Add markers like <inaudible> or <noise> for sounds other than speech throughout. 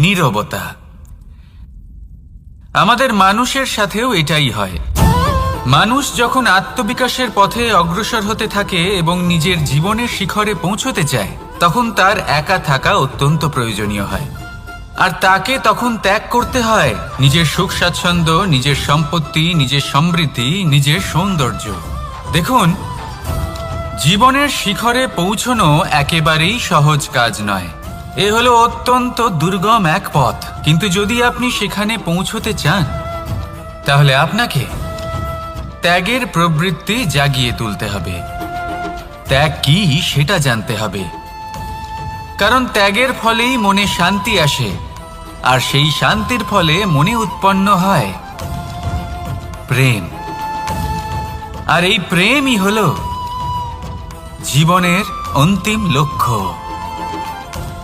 নীরবতা। আমাদের মানুষের সাথেও এটাই হয়। মানুষ যখন আত্মবিকাশের পথে অগ্রসর হতে থাকে এবং নিজের জীবনের শিখরে পৌঁছতে চায়, তখন তার একা থাকা অত্যন্ত প্রয়োজনীয় হয়। আর তাকে তখন ত্যাগ করতে হয় নিজের সুখ স্বাচ্ছন্দ্য, নিজের সম্পত্তি, নিজের সমৃদ্ধি, নিজের সৌন্দর্য। দেখুন, জীবনের শিখরে পৌঁছনো একেবারেই সহজ কাজ নয়। এ হলো অত্যন্ত দুর্গম এক পথ। কিন্তু যদি আপনি সেখানে পৌঁছতে চান, তাহলে আপনাকে ত্যাগের প্রবৃত্তি জাগিয়ে তুলতে হবে। ত্যাগ কি, সেটা জানতে হবে। কারণ ত্যাগের ফলেই মনে শান্তি আসে, আর সেই শান্তির ফলে মনে উৎপন্ন হয় প্রেম। আর এই প্রেমই হল জীবনের অন্তিম লক্ষ্য।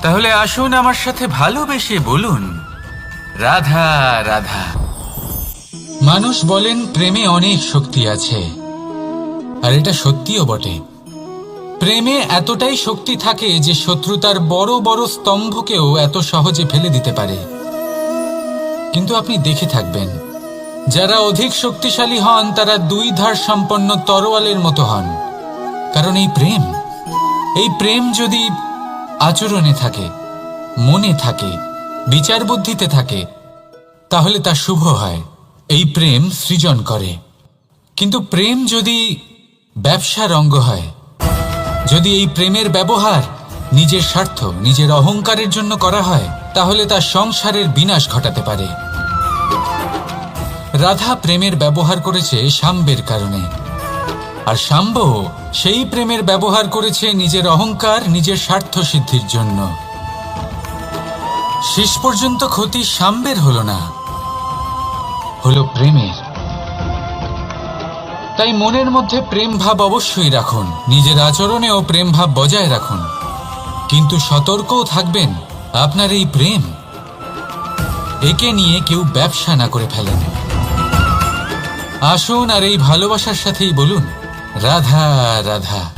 তাহলে আসুন আমার সাথে ভালোবেসে বলুন। রাধা রাধা। মানুষ বলেন প্রেমে অনেক শক্তি আছে, আর এটা সত্যিও বটে। প্রেমে এতটাই শক্তি থাকে যে শত্রুতার বড় বড় স্তম্ভকেও এত সহজে ফেলে দিতে পারে। কিন্তু আপনি দেখে থাকবেন, যারা অধিক শক্তিশালী হন, তারা দুই ধার সম্পন্ন তরোয়ালের মতো হন। কারণ এই প্রেম এই প্রেম যদি আচরণে থাকে, মনে থাকে, বিচার বুদ্ধিতে থাকে, তাহলে তা শুভ হয়। এই প্রেম সৃজন করে। কিন্তু প্রেম যদি ব্যবসার অঙ্গ হয়, যদি এই প্রেমের ব্যবহার নিজের স্বার্থ, নিজের অহংকারের জন্য করা হয়, তাহলে তা সংসারের বিনাশ ঘটাতে পারে। রাধা প্রেমের ব্যবহার করেছে সাম্বের কারণে। আর শাম্ব সেই প্রেমের ব্যবহার করেছে নিজের অহংকার, নিজের স্বার্থ সিদ্ধির জন্য। শেষ পর্যন্ত ক্ষতি শাম্বের হল না, হলো প্রেমের। তাই মনের মধ্যে প্রেম ভাব অবশ্যই রাখুন, নিজের আচরণেও প্রেম ভাব বজায় রাখুন। কিন্তু সতর্কও থাকবেন, আপনার এই প্রেম একে নিয়ে কেউ ব্যবসা না করে ফেলেন। আসুন আর এই ভালোবাসার সাথেই বলুন রাধা রাধা।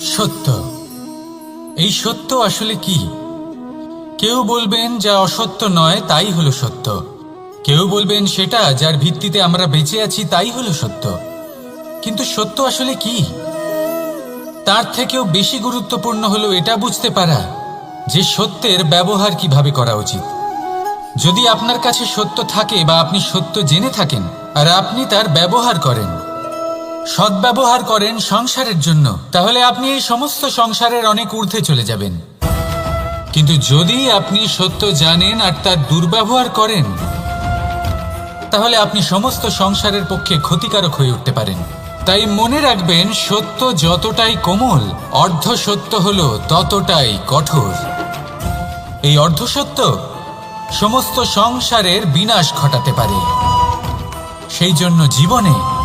সত্য। এই সত্য আসলে কি? কেউ বলবেন যা অসত্য নয়, তাই হলো সত্য। কেউ বলবেন সেটা যার ভিত্তিতে আমরা বেঁচে আছি, তাই হলো সত্য। কিন্তু সত্য আসলে কি? তার থেকেও বেশি গুরুত্বপূর্ণ হলো এটা বুঝতে পারা যে সত্যের ব্যবহার কীভাবে করা উচিত। যদি আপনার কাছে সত্য থাকে বা আপনি সত্য জেনে থাকেন আর আপনি তার ব্যবহার করেন সদ্ব্যবহার করেন সংসারের জন্য। তাহলে আপনি এই সমস্ত সংসারের অনেক ঊর্ধ্বে চলে যাবেন। কিন্তু যদি আপনি সত্য জানেন আর তার দুর্ব্যবহার করেন, তাহলে আপনি সমস্ত সংসারের পক্ষে ক্ষতিকারক হয়ে উঠতে পারেন। তাই মনে রাখবেন, সত্য যতটাই কোমল, অর্ধ সত্য হল ততটাই কঠোর। এই অর্ধসত্য সমস্ত সংসারের বিনাশ ঘটাতে পারে। সেই জন্য জীবনে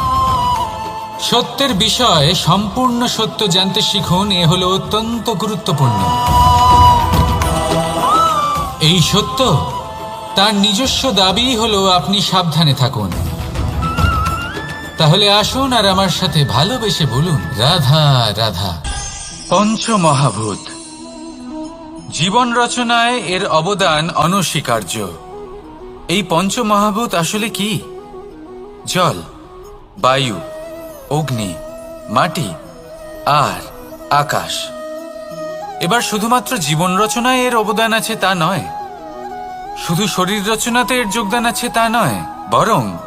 সত্যের বিষয়ে সম্পূর্ণ সত্য জানতে শিখুন, এ হলো অত্যন্ত গুরুত্বপূর্ণ। এই সত্য তার নিজস্ব দাবি হলো আপনি সাবধানে থাকুন। তাহলে আসুন আর আমার সাথে ভালোবেসে বলুন, রাধা রাধা। পঞ্চমহাভূত। জীবন রচনায় এর অবদান অনস্বীকার্য। এই পঞ্চমহাভূত আসলে কি? জল, বায়ু। অগ্নি, মাটি, আর আকাশ। এবার শুধুমাত্র জীবন রচনায় এর অবদান আছে তা নয়, শুধু শরীর রচনাতে এর যোগদান আছে তা নয়, বরং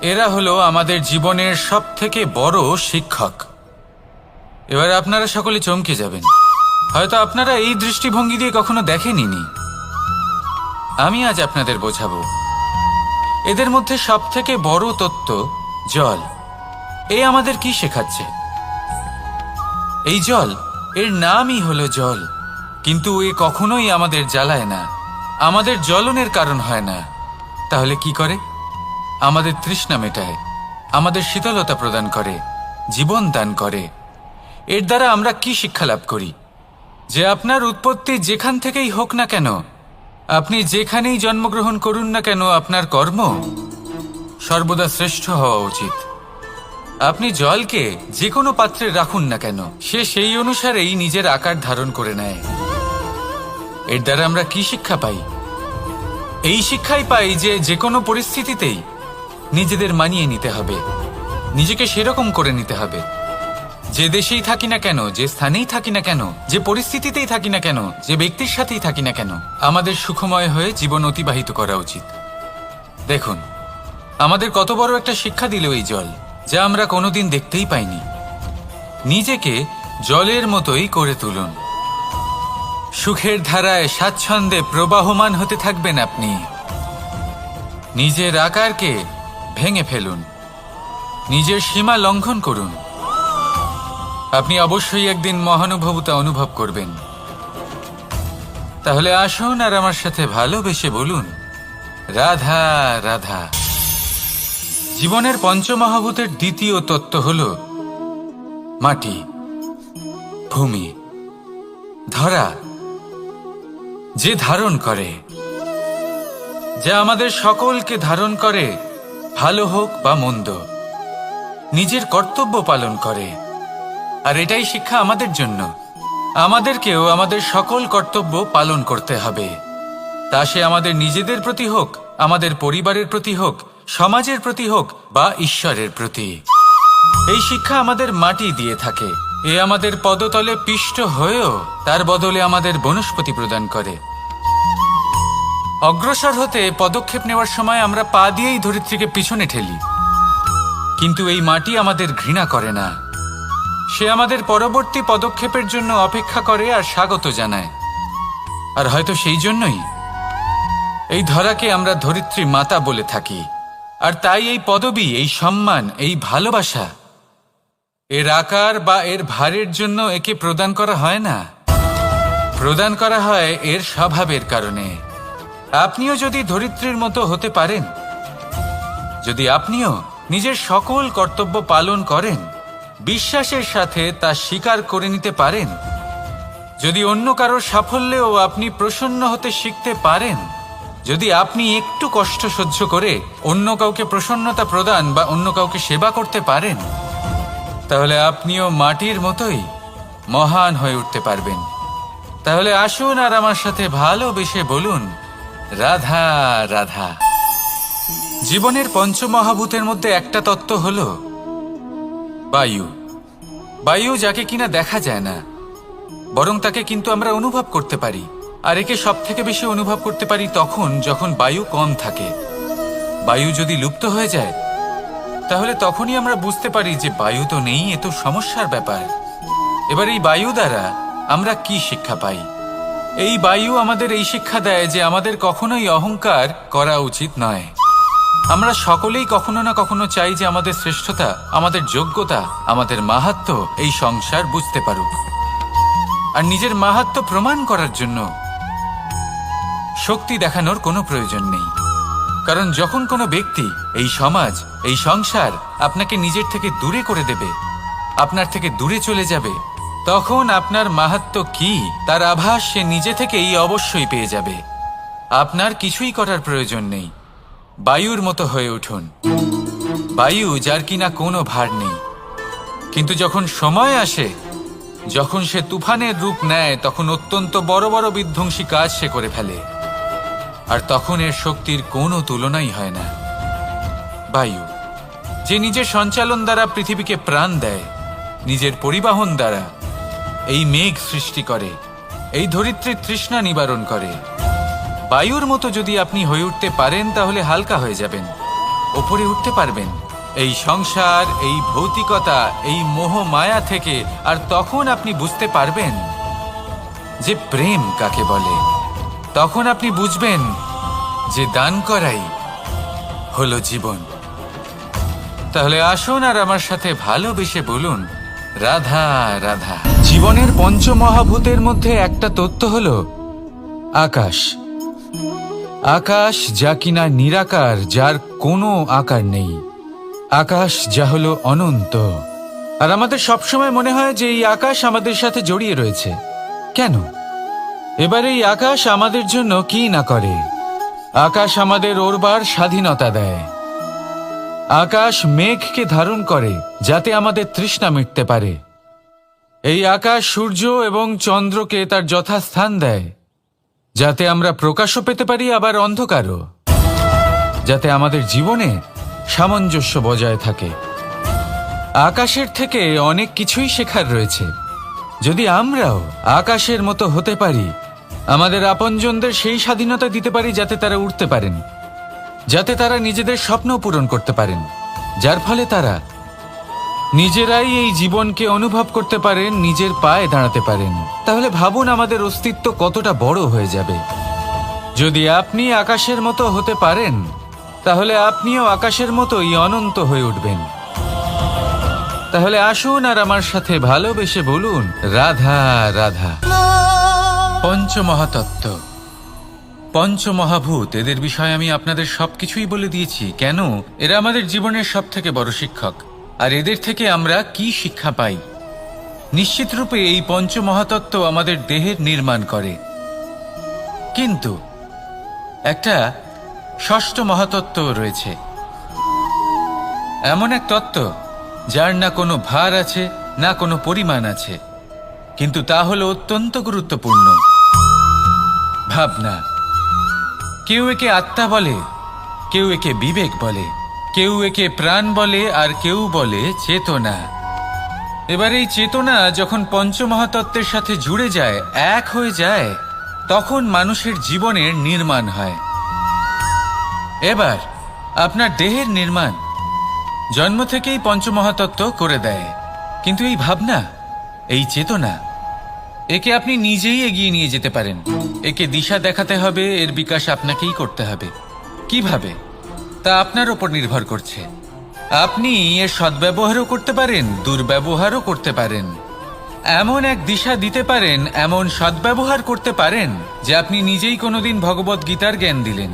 এরা হলো আমাদের জীবনের সব থেকে বড় শিক্ষক। এবার আপনারা সকলে চমকে যাবেন। হয়তো আপনারা এই দৃষ্টিভঙ্গি দিয়ে কখনো দেখেনি আমি আজ আপনাদের বোঝাবো। এদের মধ্যে সব থেকে বড় তত্ত্ব জল। এ আমাদের কি শেখাচ্ছে? এই জল, এর নামই হলো জল। কিন্তু এ কখনোই আমাদের জ্বালায় না। আমাদের জ্বলনের কারণ হয় না। তাহলে কি করে? আমাদের তৃষ্ণা মেটায়। আমাদের শীতলতা প্রদান করে। জীবন দান করে। এর দ্বারা আমরা কি শিক্ষা লাভ করি? যে আপনার উৎপত্তি যেখান থেকেই হোক না কেন, আপনি যেখানেই জন্মগ্রহণ করুন না কেন, আপনার কর্ম সর্বদা শ্রেষ্ঠ হওয়া উচিত। আপনি জলকে যে কোনো পাত্রে রাখুন না কেন। সে সেই অনুসারেই নিজের আকার ধারণ করে নেয়। এর দ্বারা আমরা কি শিক্ষা পাই? এই শিক্ষাই পাই যে যে কোনো পরিস্থিতিতেই নিজেদের মানিয়ে নিতে হবে। নিজেকে সেরকম করে নিতে হবে। যে দেশেই থাকি না কেন, যে স্থানেই থাকি না কেন, যে পরিস্থিতিতেই থাকি না কেন, যে ব্যক্তির সাথেই থাকি না কেন, আমাদের সুখময় হয়ে জীবন অতিবাহিত করা উচিত। দেখুন, আমাদের কত বড় একটা শিক্ষা দিল এই জল। যা আমরা কোনোদিন দেখতেই পাইনি। নিজেকে জলের মতোই করে তুলুন। সুখের ধারায় স্বাচ্ছন্দ্যে প্রবাহমান হতে থাকবেন আপনি। নিজের আকারকে ভেঙে ফেলুন। নিজের সীমা লঙ্ঘন করুন। আপনি অবশ্যই একদিন মহানুভবতা অনুভব করবেন। তাহলে আসুন আর আমার সাথে ভালোবেসে বলুন, রাধা রাধা। জীবনের পঞ্চমহাভূতের দ্বিতীয় তত্ত্ব হল মাটি, ভূমি, ধরা। যে ধারণ করে, যা আমাদের সকলকে ধারণ করে, ভালো হোক বা মন্দ, নিজের কর্তব্য পালন করে। আর এটাই শিক্ষা আমাদের জন্য। আমাদেরকেও আমাদের সকল কর্তব্য পালন করতে হবে। তা সে আমাদের নিজেদের প্রতি হোক, আমাদের পরিবারের প্রতি হোক সমাজের প্রতি হোক বা ঈশ্বরের প্রতি। এই শিক্ষা আমাদের মাটি দিয়ে থাকে। এ আমাদের পদতলে পিষ্ট হয়েও তার বদলে আমাদের বনস্পতি প্রদান করে। অগ্রসর হতে পদক্ষেপ নেওয়ার সময় আমরা পা দিয়েই ধরিত্রীকে পিছনে ঠেলি। কিন্তু এই মাটি আমাদের ঘৃণা করে না। সে আমাদের পরবর্তী পদক্ষেপের জন্য অপেক্ষা করে আর স্বাগত জানায়। আর হয়তো সেই জন্যই এই ধরাকে আমরা ধরিত্রী মাতা বলে থাকি। আর তাই এই পদবি, এই সম্মান, এই ভালোবাসা, এর আকার বা এর ভারের জন্য একে প্রদান করা হয় না। প্রদান করা হয় এর স্বভাবের কারণে। আপনিও যদি ধরিত্রীর মতো হতে পারেন, যদি আপনিও নিজের সকল কর্তব্য পালন করেন, বিশ্বাসের সাথে তা স্বীকার করে নিতে পারেন, যদি অন্য কারোর সাফল্যেও আপনি প্রসন্ন হতে শিখতে পারেন যদি আপনি একটু কষ্ট সহ্য করে অন্য কাউকে প্রসন্নতা প্রদান বা অন্য কাউকে সেবা করতে পারেন, তাহলে আপনিও মাটির মতোই মহান হয়ে উঠতে পারবেন। তাহলে আসুন আর আমার সাথে ভালোবেসে বলুন, রাধা রাধা। জীবনের পঞ্চমহাভূতের মধ্যে একটা তত্ত্ব হল বায়ু। বায়ু যাকে কিনা দেখা যায় না, বরং তাকে কিন্তু আমরা অনুভব করতে পারি। আর একে সব থেকে বেশি অনুভব করতে পারি তখন যখন বায়ু কম থাকে। বায়ু যদি লুপ্ত হয়ে যায়, তাহলে তখনই আমরা বুঝতে পারি যে বায়ু তো নেই, এ তো সমস্যার ব্যাপার। এবার এই বায়ু দ্বারা আমরা কি শিক্ষা পাই? এই বায়ু আমাদের এই শিক্ষা দেয় যে আমাদের কখনোই অহংকার করা উচিত নয়। আমরা সকলেই কখনো না কখনো চাই যে আমাদের শ্রেষ্ঠতা, আমাদের যোগ্যতা, আমাদের মাহাত্ম এই সংসার বুঝতে পারুক। আর নিজের মাহাত্ম প্রমাণ করার জন্য শক্তি দেখানোর কোনো প্রয়োজন নেই। কারণ যখন কোনো ব্যক্তি এই সমাজ, এই সংসার আপনাকে নিজের থেকে দূরে করে দেবে, আপনার থেকে দূরে চলে যাবে, তখন আপনার মাহাত্ম কি, তার আভাস সে নিজে থেকেই অবশ্যই পেয়ে যাবে। আপনার কিছুই করার প্রয়োজন নেই। বায়ুর মতো হয়ে উঠুন। বায়ু যার কিনা কোনো ভার নেই। কিন্তু যখন সময় আসে, যখন সে তুফানের রূপ নেয়, তখন অত্যন্ত বড় বড় বিধ্বংসী কাজ সে করে ফেলে। আর তখন এর শক্তির কোনো তুলনাই হয় না। বায়ু, যে নিজের সঞ্চালন দ্বারা পৃথিবীকে প্রাণ দেয়, নিজের পরিবহন দ্বারা, এই মেঘ সৃষ্টি করে, এই ধরিত্রীর তৃষ্ণা নিবারণ করে। বায়ুর মতো যদি আপনি হয়ে উঠতে পারেন, তাহলে হালকা হয়ে যাবেন, ওপরে উঠতে পারবেন। এই সংসার, এই ভৌতিকতা, এই মোহ মায়া থেকে আর তখন আপনি বুঝতে পারবেন যে প্রেম কাকে বলে। তখন আপনি বুঝবেন যে দান করাই হলো জীবন। তাহলে আসুন আর আমার সাথে ভালোবেসে বলুন, রাধা রাধা। জীবনের পঞ্চমহাভূতের মধ্যে একটা তত্ত্ব হল আকাশ। আকাশ যা কিনা নিরাকার, যার কোনো আকার নেই। আকাশ যা হলো অনন্ত। আর আমাদের সবসময় মনে হয় যে এই আকাশ আমাদের সাথে জড়িয়ে রয়েছে। কেন? এবার এই আকাশ আমাদের জন্য কি না করে? আকাশ আমাদের ওরবার স্বাধীনতা দেয়। আকাশ মেঘকে ধারণ করে, যাতে আমাদের তৃষ্ণা মিটতে পারে। এই আকাশ সূর্য এবং চন্দ্রকে তার যথাস্থান দেয়। যাতে আমরা প্রকাশও পেতে পারি, আবার অন্ধকারও। যাতে আমাদের জীবনে সামঞ্জস্য বজায় থাকে। আকাশের থেকে অনেক কিছুই শেখার রয়েছে। যদি আমরাও আকাশের মতো হতে পারি আমাদের আপনজনদের সেই স্বাধীনতা দিতে পারি যাতে তারা উঠতে পারেন, যাতে তারা নিজেদের স্বপ্ন পূরণ করতে পারেন, যার ফলে তারা নিজেরাই এই জীবনকে অনুভব করতে পারেন, নিজের পায়ে দাঁড়াতে পারেন। তাহলে ভাবুন আমাদের অস্তিত্ব কতটা বড় হয়ে যাবে। যদি আপনি আকাশের মতো হতে পারেন, তাহলে আপনিও আকাশের মতোই অনন্ত হয়ে উঠবেন। তাহলে আসুন আর আমার সাথে ভালোবেসে বলুন, রাধা রাধা। পঞ্চমহাতত্ত্ব। পঞ্চমহাভূত, এদের বিষয়ে আমি আপনাদের সবকিছুই বলে দিয়েছি। কেন? এরা আমাদের জীবনের সব থেকে বড় শিক্ষক। আর এদের থেকে আমরা কি শিক্ষা পাই? নিশ্চিত রূপে এই পঞ্চমহাতত্ত্ব আমাদের দেহের নির্মাণ করে। কিন্তু একটা ষষ্ঠ মহাতত্ত্ব রয়েছে। এমন এক তত্ত্ব, যার না কোনো ভার আছে, না কোনো পরিমাণ আছে। কিন্তু তা হলো অত্যন্ত গুরুত্বপূর্ণ। ভাবনা। কেউ একে আত্মা বলে, কেউ একে বিবেক বলে, কেউ একে প্রাণ বলে আর কেউ বলে চেতনা। এবার এই চেতনা যখন পঞ্চমহাতত্ত্বের সাথে জুড়ে যায়, এক হয়ে যায়, তখন মানুষের জীবনের নির্মাণ হয়। এবার আপনার দেহের নির্মাণ। জন্ম থেকেই পঞ্চমহাতত্ত্ব করে দেয়। কিন্তু এই ভাবনা, এই চেতনা একে আপনি নিজেই এগিয়ে নিয়ে যেতে পারেন। একে দিশা দেখাতে হবে, এর বিকাশ আপনাকেই করতে হবে। কীভাবে? তা আপনার ওপর নির্ভর করছে। আপনি এর সদ্ব্যবহারও করতে পারেন, দুর্ব্যবহারও করতে পারেন। এমন এক দিশা দিতে পারেন, এমন সদ্ব্যবহার করতে পারেন, যে আপনি নিজেই কোনোদিন ভগবত গীতার জ্ঞান দিলেন।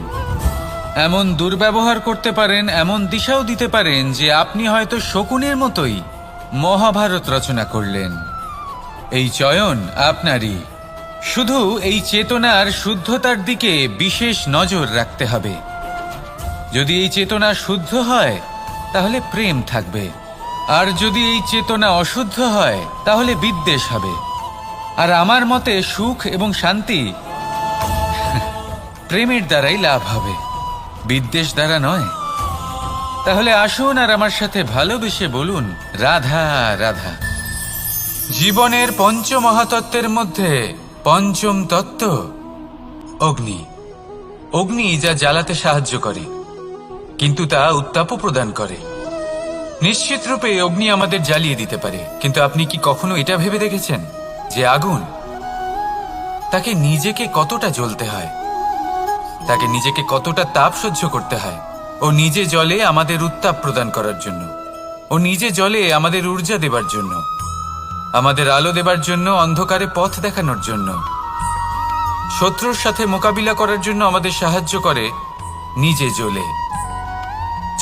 এমন দুর্ব্যবহার করতে পারেন, এমন দিশাও দিতে পারেন, যে আপনি হয়তো শকুনের মতোই মহাভারত রচনা করলেন। এই চয়ন আপনারই। শুধু এই চেতনার শুদ্ধতার দিকে বিশেষ নজর রাখতে হবে। যদি এই চেতনা শুদ্ধ হয়, তাহলে প্রেম থাকবে। আর যদি এই চেতনা অশুদ্ধ হয়, তাহলে বিদ্বেষ হবে। আর আমার মতে সুখ এবং শান্তি <laughs> প্রেমের দ্বারাই লাভ হবে। বিদ্বেষ দ্বারা নয়। তাহলে আসুন আর আমার সাথে ভালোবেসে বলুন, রাধা রাধা। জীবনের পঞ্চমহাতত্ত্বের মধ্যে পঞ্চম তত্ত্ব, অগ্নি। অগ্নি যা জ্বালাতে সাহায্য করে, কিন্তু তা উত্তাপও প্রদান করে। নিশ্চিত রূপে অগ্নি আমাদের জ্বালিয়ে দিতে পারে, কিন্তু আপনি কি কখনো এটা ভেবে দেখেছেন যে আগুন তাকে নিজেকে কতটা জ্বলতে হয়, তাকে নিজেকে কতটা তাপ সহ্য করতে হয়? ও নিজে জলে আমাদের উত্তাপ প্রদান করার জন্য, ও নিজে জলে আমাদের ঊর্জা দেবার জন্য। আমাদের আলো দেবার জন্য, অন্ধকারে পথ দেখানোর জন্য। শত্রুর সাথে মোকাবিলা করার জন্য আমাদের সাহায্য করে নিজে জ্বলে।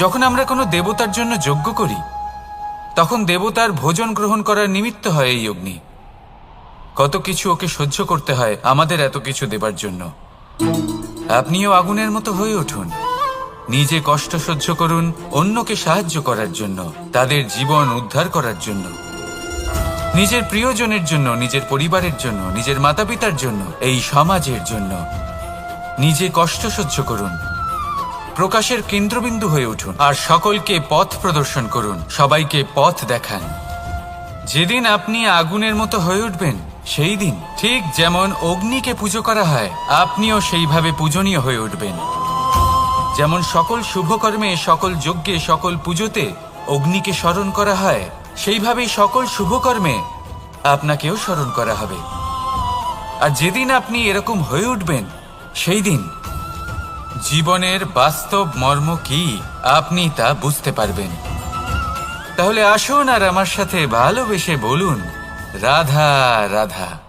যখন আমরা কোনো দেবতার জন্য যজ্ঞ করি, তখন দেবতার ভোজন গ্রহণ করার নিমিত্ত হয় এই অগ্নি। কত কিছু ওকে সহ্য করতে হয় আমাদের এত কিছু দেবার জন্য। আপনিও আগুনের মতো হয়ে উঠুন। নিজে কষ্ট সহ্য করুন অন্যকে সাহায্য করার জন্য, তাদের জীবন উদ্ধার করার জন্য। নিজের প্রিয়জনের জন্য, নিজের পরিবারের জন্য, নিজের মাতা পিতার জন্য, এই সমাজের জন্য। নিজে কষ্ট সহ্য করুন। প্রকাশের কেন্দ্রবিন্দু হয়ে উঠুন। আর সকলকে পথ প্রদর্শন করুন। সবাইকে পথ দেখান। যেদিন আপনি আগুনের মতো হয়ে উঠবেন, সেই দিন ঠিক যেমন অগ্নিকে পুজো করা হয়, আপনিও সেইভাবে পূজনীয় হয়ে উঠবেন। যেমন সকল শুভকর্মে, সকল যজ্ঞে, সকল পুজোতে অগ্নিকে স্মরণ করা হয় সেইভাবেই সকল শুভকর্মে আপনাকেও স্মরণ করা হবে। আর যেদিন আপনি এরকম হয়ে উঠবেন, সেই দিন জীবনের বাস্তব মর্ম কি আপনি তা বুঝতে পারবেন। তাহলে আসুন আর আমার সাথে ভালোবেসে বলুন, রাধা রাধা।